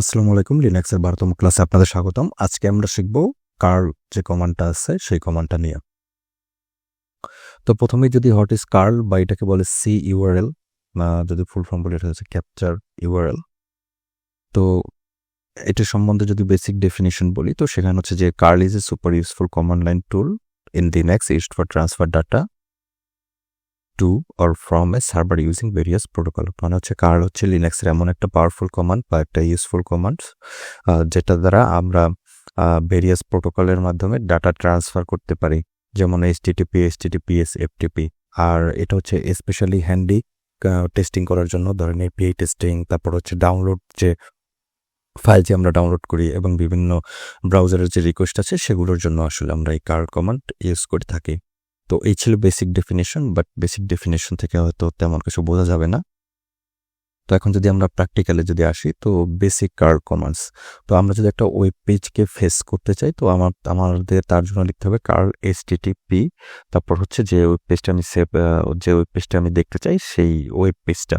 আসসালামু আলাইকুম লিনাক্সের বারোতম ক্লাসে আপনাদের স্বাগতম। আজকে আমরা শিখব কার যে কমান্ডটা আছে, সেই কমান্ডটা নিয়ে। তো প্রথমে যদি হট ইজ কার্ল বা এটাকে বলে সি ইউআরএল যদি ফুল ফর্ম বলে, এটা হচ্ছে ক্যাপচার ইউআরএল তো এটা সম্বন্ধে যদি বেসিক ডেফিনেশন বলি, তো সেখানে হচ্ছে যে curl is a super useful command line tool in Linux used for transfer data to or from a server using various protocol মানে হচ্ছে কার হচ্ছে লিনাক্সের এমন একটা পাওয়ারফুল কমান্ড বা একটা ইউজফুল কমান্ড যেটা দ্বারা আমরা ভেরিয়াস প্রোটোকলের মাধ্যমে ডাটা ট্রান্সফার করতে পারি। যেমন HTTP HTTPS FTP আর এটা হচ্ছে স্পেশালি হ্যান্ডি টেস্টিং করার জন্য। ধরেন এপিআই টেস্টিং তারপর হচ্ছে ডাউনলোড যে ফাইল যে আমরা ডাউনলোড করি এবং বিভিন্ন ব্রাউজারের যে রিকোয়েস্ট আছে, সেগুলোর জন্য আসলে আমরা এই কার কমান্ড ইউজ করে থাকি। তো এই ছিল basic definition but basic definition থেকে হয়তো তেমন কিছু বোঝা যাবে না। তো এখন যদি আমরা প্র্যাকটিক্যালে যদি আসি, তো বেসিক কার কমান্ডস তো আমরা যদি একটা ওয়েব পেজকে ফেস করতে চাই, তো আমার, আমাদের তার জন্য লিখতে হবে কার এস টিটিপি তারপর হচ্ছে যে ওয়েব পেজটা আমি সেভ যে ওয়েব পেজটা আমি দেখতে চাই, সেই ওয়েব পেজটা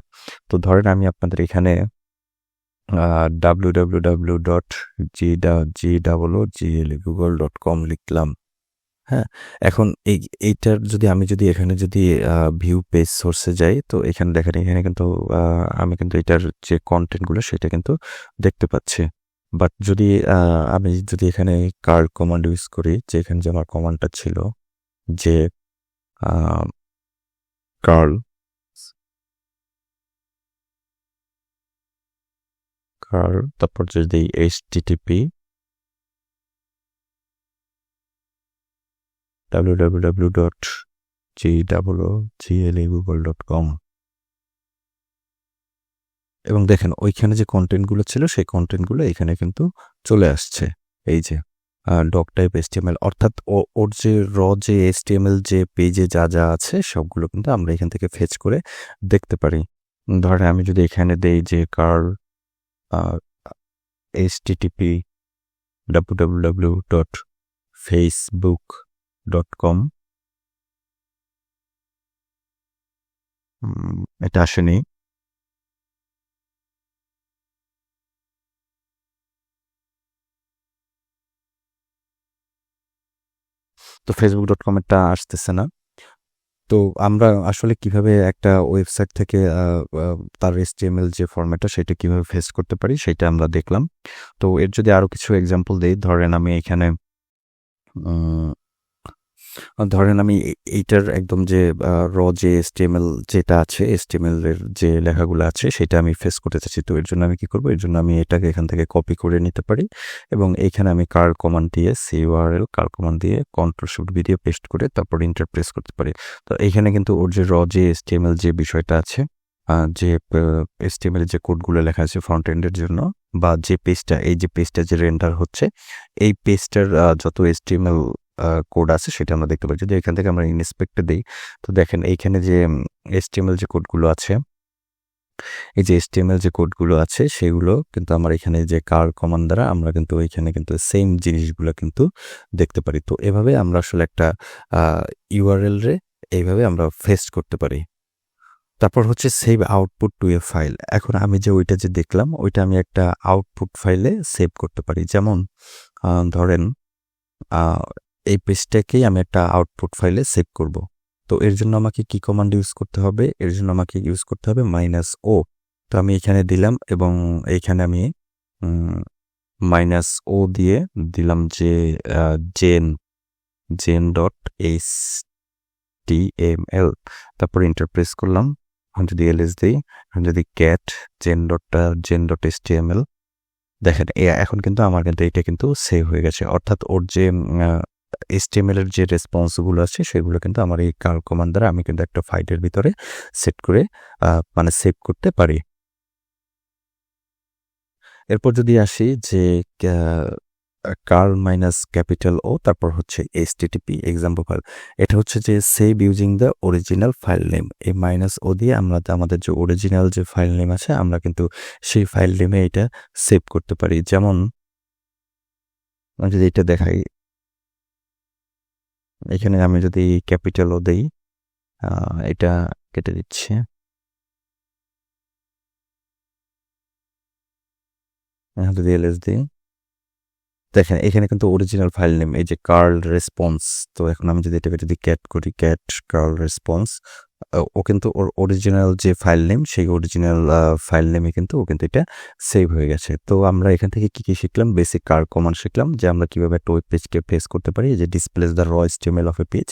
তো ধরেন আমি আপনাদের এখানে W W W dot G ডা G double G Google dot com লিখলাম। হ্যাঁ এখন এই, এইটার যদি আমি যদি এখানে যদি ভিউ পেজ সোর্সে যাই, তো এখানে দেখেন, এখানে কিন্তু আমি কিন্তু এটার যে কন্টেন্টগুলো সেটা কিন্তু দেখতে পাচ্ছি। বাট যদি আমি যদি এখানে কার কমান্ড ইউজ করি, যে এখানে যে আমার কমান্ডটা ছিল, যে কার্ল কার্ল তারপর যদি এইচ টিটিপি www.gglagoogle.com এবং দেখেন, ওইখানে যে কন্টেন্টগুলো ছিল, সেই কন্টেন্টগুলো এখানে কিন্তু চলে আসছে। এই যে ডক টাইপ এসটিএমএল অর্থাৎ ওর যে র, যে এসটিএমএল যে পেজে যা যা আছে, সবগুলো কিন্তু আমরা এখান থেকে ফেচ করে দেখতে পারি। ধরেন আমি যদি এখানে দেই যে curl TTP W W W dot Facebook dot com এটা আসেনি। তো ফেসবুক ডট কম এটা আসতেছে না। তো আমরা আসলে কীভাবে একটা ওয়েবসাইট থেকে তার এসটিএমএল যে ফরম্যাটটা সেটা কীভাবে ফেস করতে পারি, সেটা আমরা দেখলাম। তো এর যদি আরও কিছু এক্সাম্পল দিই, ধরেন আমি এখানে ধরেন আমি এইটার একদম যে র যে এসটিএমএল যেটা আছে এসটিএমএল এর যে লেখাগুলো আছে, সেটা আমি ফেস করতে চাচ্ছি। তো এর জন্য আমি কি করব? এর জন্য আমি এটাকে এখান থেকে কপি করে নিতে পারি এবং এইখানে আমি কার কমান্ড দিয়ে C U R L curl command দিয়ে কন্ট্রোল বি দিয়ে পেস্ট করে তারপর ইন্টারপ্রেস করতে পারি। তো এইখানে কিন্তু ওর যে র যে এসটিএমএল যে বিষয়টা আছে যে এসটিএমএল যে কোডগুলো লেখা আছে ফ্রন্ট এন্ডের জন্য বা যে পেজটা এই যে পেজটা যে রেন্ডার হচ্ছে, এই পেজটার যত এসটিএমএল কোড আছে, সেটা আমরা দেখতে পাই যদি এখান থেকে আমরা ইনস্পেক্টে দিই, তো দেখেন এইখানে যে এসটিএমএল যে কোডগুলো আছে, এই যে এসটিএমএল যে কোডগুলো আছে, সেগুলো কিন্তু আমার এখানে যে কার কমান্ড দ্বারা আমরা কিন্তু এখানে কিন্তু সেম জিনিসগুলো কিন্তু দেখতে পারি। তো এভাবে আমরা আসলে একটা ইউআরএল রে এইভাবে আমরা ফেস্ট করতে পারি। তারপর হচ্ছে save output to a file এখন আমি যে ওইটা যে দেখলাম, ওইটা আমি একটা আউটপুট ফাইলে সেভ করতে পারি। যেমন ধরেন এই পেজটাকেই আমি একটা আউটপুট ফাইলে সেভ করব। তো এর জন্য আমাকে কি কমান্ড ইউজ করতে হবে? এর জন্য আমাকে ইউজ করতে হবে মাইনাস ও তো আমি এখানে দিলাম এবং এইখানে আমি মাইনাস ও দিয়ে দিলাম যে gen gen dot H T M L তারপর ইন্টারপ্রেস করলাম। এখন যদি এলএস দিই এখন যদি cat gen ডটটা gen dot S T M L দেখেন এখন কিন্তু আমার কিন্তু এটা কিন্তু সেভ হয়ে গেছে। অর্থাৎ ওর যে এসটিএমএল এর যে রেসপন্সগুলো আছে, সেগুলো কিন্তু আমার এই কার কমান্ড দ্বারা আমি কিন্তু একটা ফাইলের ভিতরে সেট করে মানে সেভ করতে পারি। এরপর যদি আসি যে কার্ল মাইনাস ক্যাপিটাল ও তারপর হচ্ছে এস টিটিপি এক্সাম্পল ফাইল এটা হচ্ছে যে save using the original file name এই মাইনাস ও দিয়ে আমরা আমাদের যে অরিজিনাল যে ফাইল নেম আছে, আমরা কিন্তু সেই ফাইল নেমে এটা সেভ করতে পারি। যেমন যদি এটা দেখাই। এখানে আমি যদি ক্যাপিটালও দেই এটা কেটে দিচ্ছে। দেখেন এখানে কিন্তু অরিজিনাল ফাইল নেম এই যে কার্ল রেসপন্স তো এখন আমি যদি এটা যদি ক্যাট করি ক্যাট কার্ল রেসপন্স ও কিন্তু ওর অরিজিনাল যে ফাইল নেম সেই অরিজিনাল ফাইল নেমে কিন্তু ও কিন্তু এটা সেভ হয়ে গেছে। তো আমরা এখান থেকে কি কি শিখলাম? বেসিক কার কমান্ড শিখলাম, যে আমরা কীভাবে একটা ওয়েব পেজকে ফেস করতে পারি যে displays the raw HTML of a page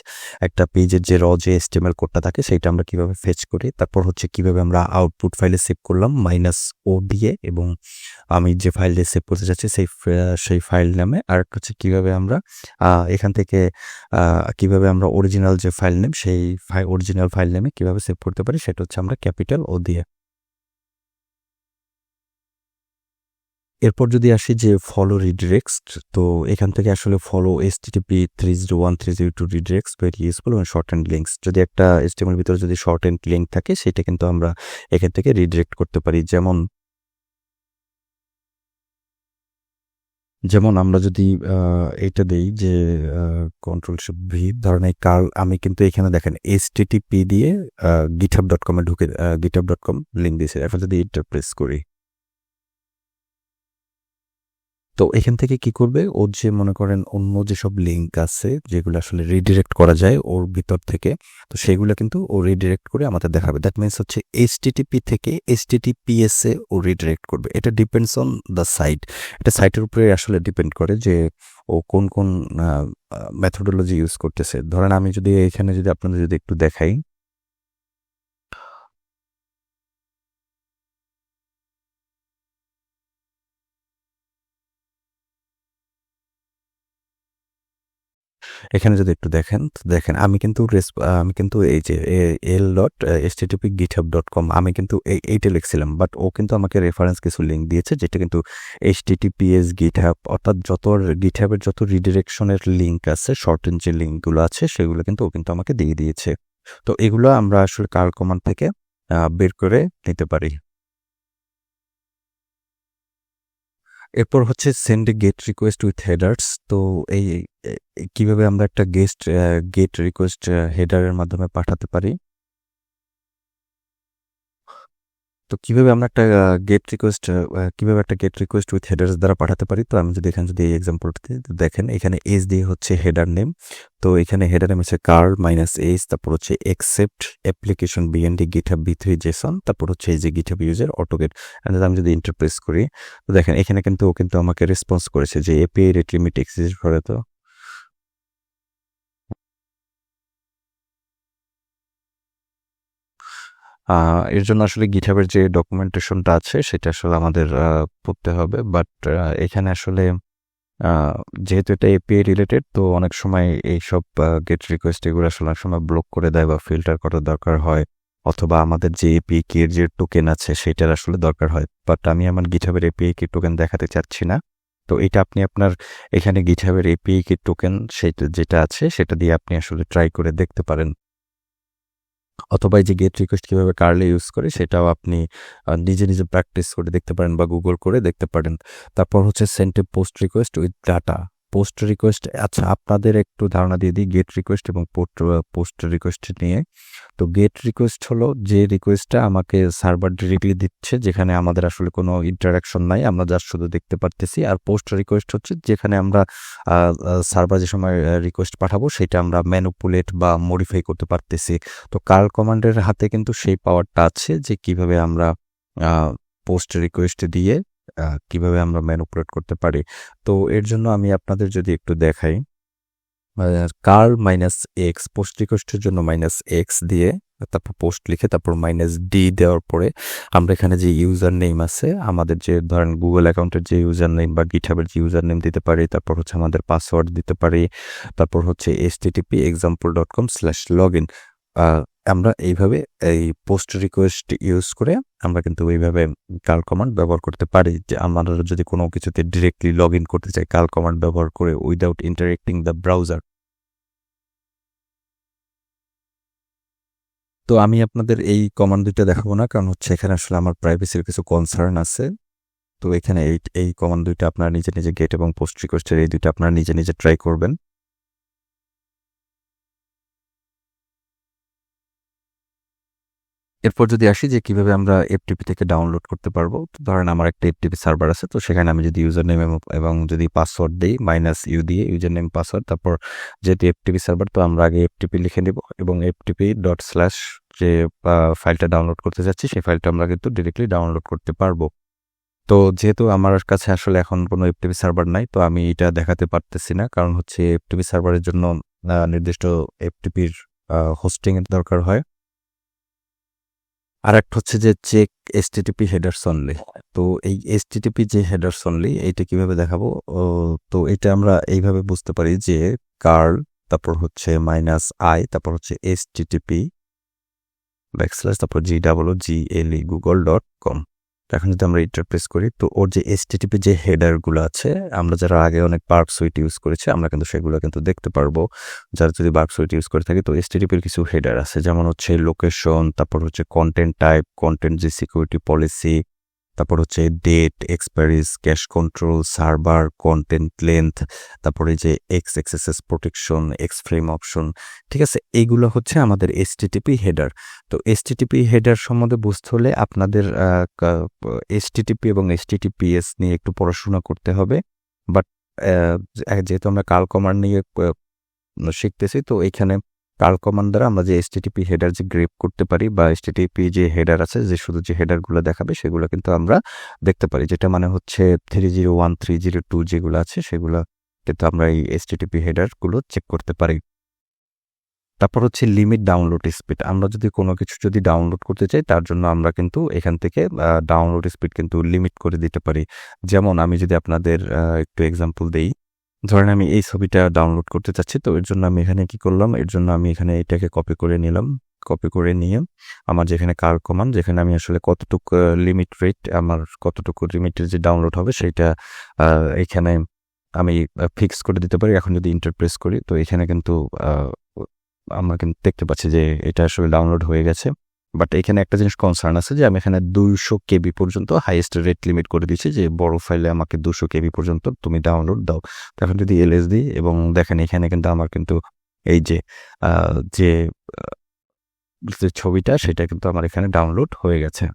একটা পেজের যে র যে এস্টিমেল কোডটা থাকে সেটা আমরা কীভাবে ফেচ করি, তারপর হচ্ছে কীভাবে আমরা আউটপুট ফাইলে সেভ করলাম মাইনাস ও দিয়ে এবং আমি যে ফাইলে সেভ করতে চাচ্ছি, সেই সেই ফাইল নামে আর হচ্ছে কীভাবে আমরা এখান থেকে কীভাবে আমরা অরিজিনাল যে ফাইল নেম সেই ফাই অরিজিনাল ফাইল নেমে কীভাবে সেভ করতে পারি সেটা হচ্ছে আমরা ক্যাপিটাল ও দিয়ে। এরপর যদি আসি যে ফলো রিডিরেক্সড তো এখান থেকে আসলে follow HTTP three zero one three zero two redirects very useful এবং শর্ট অ্যান্ড লিঙ্কস যদি একটা এস্টিমের ভিতরে যদি শর্ট অ্যান্ড লিঙ্ক থাকে, সেটা কিন্তু আমরা এখান থেকে রিডিরেক্ট করতে পারি। যেমন যেমন আমরা যদি এটা দেই যে কন্ট্রোল ভি ধরেন এই কার আমি কিন্তু এখানে দেখেন এস টিটিপি দিয়ে গিটহাব ডট কমে ঢুকে গিটহাব ডট কম লিঙ্ক দিয়েছে। এখন যদি এটা প্রেস করি তো এখান থেকে কি করবে? ওর যে মনে করেন অন্য যেসব লিঙ্ক আছে, যেগুলো আসলে রিডিরেক্ট করা যায় ওর ভিতর থেকে, তো সেগুলো কিন্তু ও রিডিরেক্ট করে আমাদের দেখাবে। দ্যাট মিনস হচ্ছে এইচটিটিপি থেকে এইচটিটিপিএস এ ও রিডিরেক্ট করবে। এটা ডিপেন্ডস অন দ্য সাইট এটা সাইটের উপরে আসলে ডিপেন্ড করে যে ও কোন কোন মেথোডোলজি ইউজ করতেছে। ধরেন আমি যদি এখানে যদি আপনাদের যদি একটু দেখাই এখানে যদি একটু দেখেন দেখেন আমি কিন্তু আমি কিন্তু এই যে L dot S TP GitHub dot com আমি কিন্তু এইটা লিখছিলাম। বাট ও কিন্তু আমাকে রেফারেন্স কিছু লিঙ্ক দিয়েছে, যেটা কিন্তু এইচ টিটিপিএস গিটহাব অর্থাৎ যত গিটহাবের যত রিডিরেকশনের লিঙ্ক আছে শর্ট যে লিঙ্কগুলো আছে, সেগুলো কিন্তু ও কিন্তু আমাকে দিয়ে দিয়েছে। তো এগুলো আমরা আসলে কার কমান্ড থেকে বের করে নিতে পারি। এরপর হচ্ছে send get request with headers তো এই কীভাবে আমরা একটা গেস্ট গেট রিকোয়েস্ট হেডারের মাধ্যমে পাঠাতে পারি? তো কীভাবে আমরা একটা গেট রিকোয়েস্ট কীভাবে একটা গেট রিকোয়েস্ট উইথ হেডার্স দ্বারা পাঠাতে পারি? তো আমি যদি এখানে যদি এই এক্সাম্পলটি দেখেন, এখানে এস দিয়ে হচ্ছে হেডার নেম তো এখানে হেডার নেম হচ্ছে কার মাইনাস এস তারপর হচ্ছে accept application VND GitHub V three JSON তারপর হচ্ছে এই যে গিটহাব ইউজার অটোগেট আমি যদি ইন্টারপ্রেস করি, তো দেখেন এখানে কিন্তু ও কিন্তু আমাকে রেসপন্স করেছে যে এপিআই রেট লিমিট এক্সিস্ট করে তো। এর জন্য আসলে গিটহাবের যে ডকুমেন্টেশনটা আছে, সেটা আসলে আমাদের পড়তে হবে। বাট এখানে আসলে যেহেতু এটা এপিআই রিলেটেড তো অনেক সময় এইসব গেট রিকোয়েস্ট এগুলো আসলে অনেক সময় ব্লক করে দেয় বা ফিল্টার করার দরকার হয়, অথবা আমাদের যে এপিআই কে যে টোকেন আছে, সেটার আসলে দরকার হয়। বাট আমি আমার গিটহাবের এপিআই কে টোকেন দেখাতে চাচ্ছি না। তো এটা আপনি আপনার এখানে গিটহাবের এপিআই কে টোকেন সেটা, যেটা আছে, সেটা দিয়ে আপনি আসলে ট্রাই করে দেখতে পারেন। অথবা এই যে গেট রিকোয়েস্ট কীভাবে কার্লে ইউজ করে, সেটাও আপনি নিজে নিজে প্র্যাকটিস করে দেখতে পারেন বা গুগল করে দেখতে পারেন। তারপর হচ্ছে সেন্টে post request with data post request আচ্ছা আপনাদের একটু ধারণা দিয়ে দিই গেট রিকোয়েস্ট এবং পোস্ট রিকোয়েস্ট নিয়ে। তো গেট রিকোয়েস্ট হলো যে রিকোয়েস্টটা আমাকে সার্ভার ডিরেক্টলি দিচ্ছে, যেখানে আমাদের আসলে কোনো ইন্টারাকশন নাই, আমরা জাস্ট শুধু দেখতে পারতেছি। আর পোস্ট রিকোয়েস্ট হচ্ছে যেখানে আমরা সার্ভার যে সময় রিকোয়েস্ট পাঠাবো, সেটা আমরা ম্যানুপুলেট বা মডিফাই করতে পারতেছি। তো কার কমান্ডের হাতে কিন্তু সেই পাওয়ারটা আছে যে কীভাবে আমরা পোস্ট রিকোয়েস্ট দিয়ে কীভাবে আমরা ম্যানুপুলেট করতে পারি? তো এর জন্য আমি আপনাদের যদি একটু দেখাই কার মাইনাস এক্স পোস্ট রিকোয়েস্টের জন্য মাইনাস এক্স দিয়ে তারপর পোস্ট লিখে তারপর মাইনাস ডি দেওয়ার পরে আমরা এখানে যে ইউজার নেম আছে, আমাদের যে ধরেন গুগল অ্যাকাউন্টের যে ইউজার নেম বা গিঠাবের যে ইউজার নেম দিতে পারি, তারপর হচ্ছে আমাদের পাসওয়ার্ড দিতে পারি, তারপর হচ্ছে HTTP example dot com slash log in আমরা এইভাবে এই পোস্ট রিকোয়েস্ট ইউজ করে আমরা কিন্তু এইভাবে কাল কমান্ড ব্যবহার করতে পারি। যে আমরা যদি কোনো কিছুতে ডিরেক্টলি লগ ইন করতে চাই কাল কমান্ড ব্যবহার করে উইদাউট ইন্টারেক্টিং দ্য ব্রাউজার তো আমি আপনাদের এই কমান্ড দুইটা দেখাবো না, কারণ হচ্ছে এখানে আসলে আমার প্রাইভেসির কিছু কনসার্ন আছে। তো এখানে এই এই কমান্ড দুইটা আপনারা নিজে নিজে গেট এবং পোস্ট রিকোয়েস্টের এই দুইটা আপনারা নিজে নিজে ট্রাই করবেন। এরপর যদি আসি যে কীভাবে আমরা এফটিপি থেকে ডাউনলোড করতে পারব, তো ধরেন আমার একটা এফটিপি সার্ভার আছে, তো সেখানে আমি যদি ইউজার নেম এবং যদি পাসওয়ার্ড দিই মাইনাস ইউ দিয়ে ইউজার নেম পাসওয়ার্ড তারপর যেহেতু এফটিপি সার্ভার তো আমরা আগে এফটিপি লিখে নিব এবং এফটিপি ডট স্ল্যাশ যে ফাইলটা ডাউনলোড করতে যাচ্ছি, সেই ফাইলটা আমরা কিন্তু ডিরেক্টলি ডাউনলোড করতে পারব। তো যেহেতু আমার কাছে আসলে এখন কোনো এফটিপি সার্ভার নাই, তো আমি এটা দেখাতে পারতেছি না, কারণ হচ্ছে এফটিপি সার্ভারের জন্য নির্দিষ্ট এফটিপির হোস্টিংয়ের দরকার হয়। আর একটা হচ্ছে যে চেক এসটিটিপি হেডার্স অনলি তো এই এসটিটিপি যে হেডার্স অনলি এইটা কীভাবে দেখাবো? তো এটা আমরা এইভাবে বুঝতে পারি যে কার্ল তারপর হচ্ছে মাইনাস আই তারপর হচ্ছে এসটিটিপি ব্যাকস্ল্যাশ তারপর G double G L E Google dot com এখন যদি আমরা ইন্টারপ্রেস করি, তো ওর যে এসটিটিপি যে হেডারগুলো আছে, আমরা যারা আগে অনেক পার্ক সুইট ইউজ করেছি, আমরা কিন্তু সেগুলো কিন্তু দেখতে পারব। যারা যদি পার্ক সুইট ইউজ করে থাকি, তো এসটিটিপির কিছু হেডার আছে, যেমন হচ্ছে লোকেশন তারপর হচ্ছে কন্টেন্ট টাইপ কন্টেন্ট যে সিকিউরিটি পলিসি তারপর হচ্ছে date expires cache control server content length তারপরে যে X XSS protection X frame option ঠিক আছে? এইগুলো হচ্ছে আমাদের এসটিটিপি হেডার তো এসটিটিপি হেডার সম্বন্ধে বুঝতে হলে আপনাদের এসটিটিপি এবং এসটিটিপিএস নিয়ে একটু পড়াশোনা করতে হবে। বাট যেহেতু আমরা কাল নিয়ে শিখতেছি, তো এখানে কাল কমান্ড দ্বারা আমরা যে এসটিটিপি হেডার যে গ্রেপ করতে পারি বা এসটিটিপি যে হেডার আছে, যে শুধু যে হেডারগুলো দেখাবে, সেগুলো কিন্তু আমরা দেখতে পারি। যেটা মানে হচ্ছে three zero one three zero two যেগুলো আছে, সেগুলো কিন্তু আমরা এই এসটিটিপি হেডারগুলো চেক করতে পারি। তারপর হচ্ছে লিমিট ডাউনলোড স্পিড আমরা যদি কোনো কিছু যদি ডাউনলোড করতে চাই, তার জন্য আমরা কিন্তু এখান থেকে ডাউনলোড স্পিড কিন্তু লিমিট করে দিতে পারি। যেমন আমি যদি আপনাদের একটু এক্সাম্পল দেই ধরেন আমি এই ছবিটা ডাউনলোড করতে চাচ্ছি, তো এর জন্য আমি এখানে কি করলাম? এর জন্য আমি এখানে এটাকে কপি করে নিলাম। কপি করে নিয়ে আমার যেখানে কার কমান যেখানে আমি আসলে কতটুকু লিমিট রেট আমার কতটুকু লিমিটের যে ডাউনলোড হবে সেটা এখানে আমি ফিক্স করে দিতে পারি। এখন যদি ইন্টারপ্রেস করি, তো এখানে কিন্তু আমরা কিন্তু দেখতে পাচ্ছি যে এটা আসলে ডাউনলোড হয়ে গেছে। বাট এখানে একটা জিনিস কনসার্ন আছে যে আমি এখানে দুইশো কেবি পর্যন্ত হাইয়েস্ট রেট লিমিট করে দিচ্ছি যে বড় ফাইলে আমাকে দুশো কেবি পর্যন্ত তুমি ডাউনলোড দাও। এখন যদি এলএস দিই এবং দেখেন এখানে কিন্তু আমার কিন্তু এই যে যে ছবিটা সেটা কিন্তু আমার এখানে ডাউনলোড হয়ে গেছে।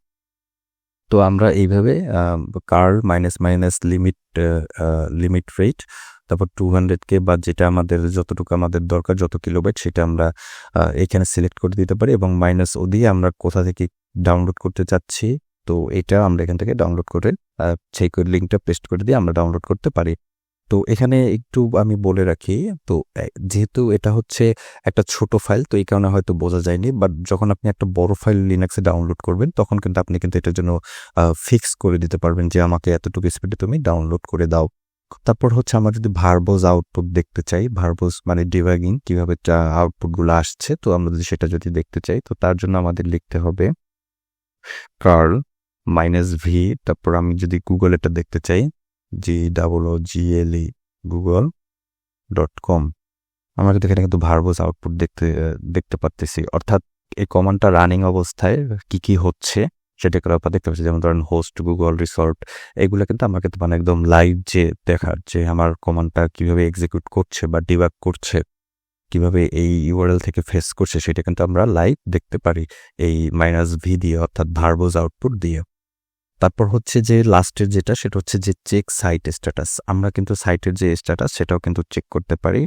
তো আমরা এইভাবে curl minus minus limit limit rate তারপর টু হান্ড্রেড কে বা যেটা আমাদের, যতটুকু আমাদের দরকার, যত কিলোবাইট সেটা আমরা এখানে সিলেক্ট করে দিতে পারি এবং মাইনাস ও দিয়ে আমরা কোথা থেকে ডাউনলোড করতে চাচ্ছি, তো এটা আমরা এখান থেকে ডাউনলোড করে সেই লিঙ্কটা পেস্ট করে দিয়ে আমরা ডাউনলোড করতে পারি। তো এখানে একটু আমি বলে রাখি, তো যেহেতু এটা হচ্ছে একটা ছোট ফাইল তো এই কারণে হয়তো বোঝা যায়নি বাট যখন আপনি একটা বড় ফাইল লিনাক্সে ডাউনলোড করবেন, তখন কিন্তু আপনি কিন্তু এটার জন্য ফিক্স করে দিতে পারবেন যে আমাকে এতটুকু স্পিডে তুমি ডাউনলোড করে দাও। তারপর হচ্ছে আমরা যদি ভার্বোজ আউটপুট দেখতে চাই ভার্বোজ মানে ডিভাইগিং কীভাবে আউটপুটগুলো আসছে, তো আমরা যদি সেটা যদি দেখতে চাই, তো তার জন্য আমাদের লিখতে হবে কার্ল মাইনাস ভি তারপর আমি যদি গুগল এটা দেখতে চাই G double O G L E Google dot com আমরা কিন্তু এখানে কিন্তু ভার্বোজ আউটপুট দেখতে দেখতে পারতেছি। অর্থাৎ এই কমান্ডটা রানিং অবস্থায় কি কি হচ্ছে? সেটা করে আপনার দেখতে পাচ্ছি যেমন ধরেন হোস্ট গুগল রিসর্ট এগুলো কিন্তু আমাকে মানে একদম লাইভ যে দেখার যে আমার কমান্ডটা কীভাবে এক্সিকিউট করছে বা ডিবাক করছে, কীভাবে এই ইউআরএল থেকে ফেস করছে, সেটা কিন্তু আমরা লাইভ দেখতে পারি এই মাইনাস ভি দিয়ে অর্থাৎ ভার্বোজ আউটপুট দিয়ে। তারপর হচ্ছে যে লাস্টের যেটা, সেটা হচ্ছে যে চেক সাইট স্ট্যাটাস আমরা কিন্তু সাইটের যে স্ট্যাটাস সেটাও কিন্তু চেক করতে পারি।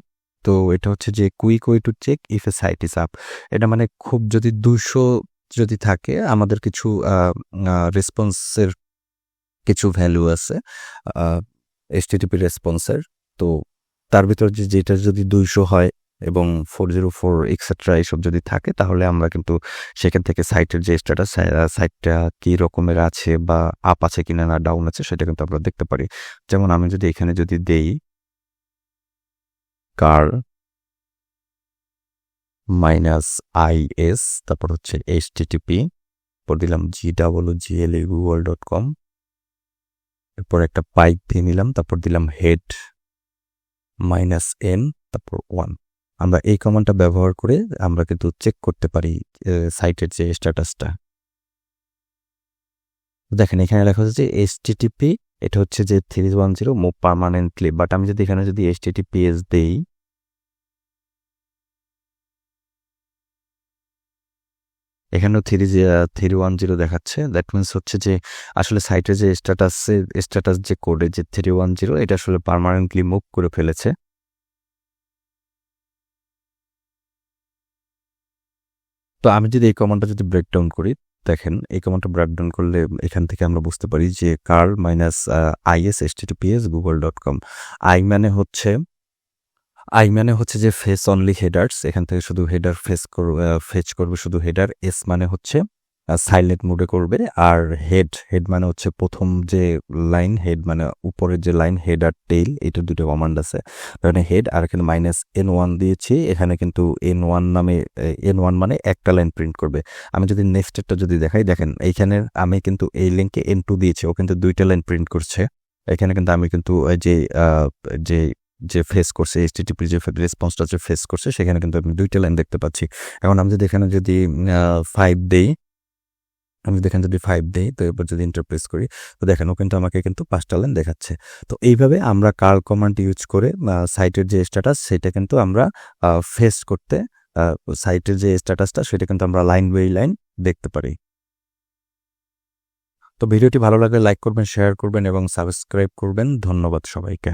তো এটা হচ্ছে যে quick way to check if a site is up এটা মানে খুব যদি দুশো যদি থাকে, আমাদের কিছু রেসপন্সের কিছু ভ্যালু আছে এসটিটিপি রেসপন্সের তো তার ভিতর যে, যেটা যদি দুইশো হয় এবং ফোর জিরো ফোর এক্সেট্রা এইসব যদি থাকে, তাহলে আমরা কিন্তু সেখান থেকে সাইটের যে স্ট্যাটাস সাইটটা কি রকমের আছে বা আপ আছে কিনা না ডাউন আছে, সেটা কিন্তু আমরা দেখতে পারি। যেমন আমি যদি এখানে যদি দেই কার মাইনাস আই এস, তারপর হচ্ছে এইচ টিটিপি পর দিলাম G double G L E Google dot com, এরপর একটা পাইপ দিয়ে নিলাম, তারপর দিলাম হেড মাইনাস এন, তারপর ওয়ান। আমরা এই কমান্ডটা ব্যবহার করে আমরা কিন্তু চেক করতে পারি সাইটের যে স্ট্যাটাসটা। দেখেন, এখানে লেখা হচ্ছে যে এস টিটিপি এটা হচ্ছে যে three one zero move permanently but আমি যদি এখানে যদি এস টিটিপিএস দেই এখানেও থ্রি থ্রি ওয়ান জিরো দেখাচ্ছে। দ্যাট মিনস হচ্ছে যে, আসলে সাইটে যে স্ট্যাটাসের স্ট্যাটাস যে কোডে যে থ্রি ওয়ান জিরো এটা আসলে পারমানেন্টলি মুভ করে ফেলেছে। তো আমি যদি এই কমান্ডটা যদি ব্রেকডাউন করি, দেখেন, এই কমান্ডটা ব্রেকডাউন করলে এখান থেকে আমরা বুঝতে পারি যে curl minus IS HTTPS Google dot com I মানে হচ্ছে আই মানে হচ্ছে যে ফেস অনলি হেডার্স এখান থেকে শুধু হেডার ফেস ফেচ করবে শুধু হেডার এস মানে হচ্ছে সাইলেন্ট মোডে করবে, আর হেড হেড মানে হচ্ছে প্রথম যে লাইন হেড মানে উপরের যে লাইন হেড আর টেইল এটা দুটো কমান্ড আছে। এখানে হেড আর এখানে মাইনাস এন ওয়ান দিয়েছি, এখানে কিন্তু এন ওয়ান নামে এন ওয়ান মানে একটা লাইন প্রিন্ট করবে। আমি যদি নেক্সটেরটা যদি দেখাই, দেখেন এইখানে আমি কিন্তু এই লিঙ্কে এন টু দিয়েছি, ও কিন্তু দুইটা লাইন প্রিন্ট করছে। এখানে কিন্তু আমি কিন্তু যে যে যে ফেস করছে এইচটিটিপি যে রেসপন্সটা যে ফেস করছে, সেখানে কিন্তু আমি দুইটা লাইন দেখতে পাচ্ছি। এখন আমি যদি এখানে যদি ফাইভ দেই, আমি দেখেন যদি ফাইভ দেই, তো এবার যদি ইন্টারপ্রেস করি, তো দেখেন ও কিন্তু আমাকে কিন্তু পাঁচটা লাইন দেখাচ্ছে। তো এইভাবে আমরা কার কমান্ড ইউজ করে সাইটের যে স্ট্যাটাস সেটা কিন্তু আমরা ফেস করতে সাইটের যে স্ট্যাটাসটা সেটা কিন্তু আমরা লাইন বাই লাইন দেখতে পারি। তো ভিডিওটি ভালো লাগলে লাইক করবেন শেয়ার করবেন এবং সাবস্ক্রাইব করবেন। ধন্যবাদ সবাইকে।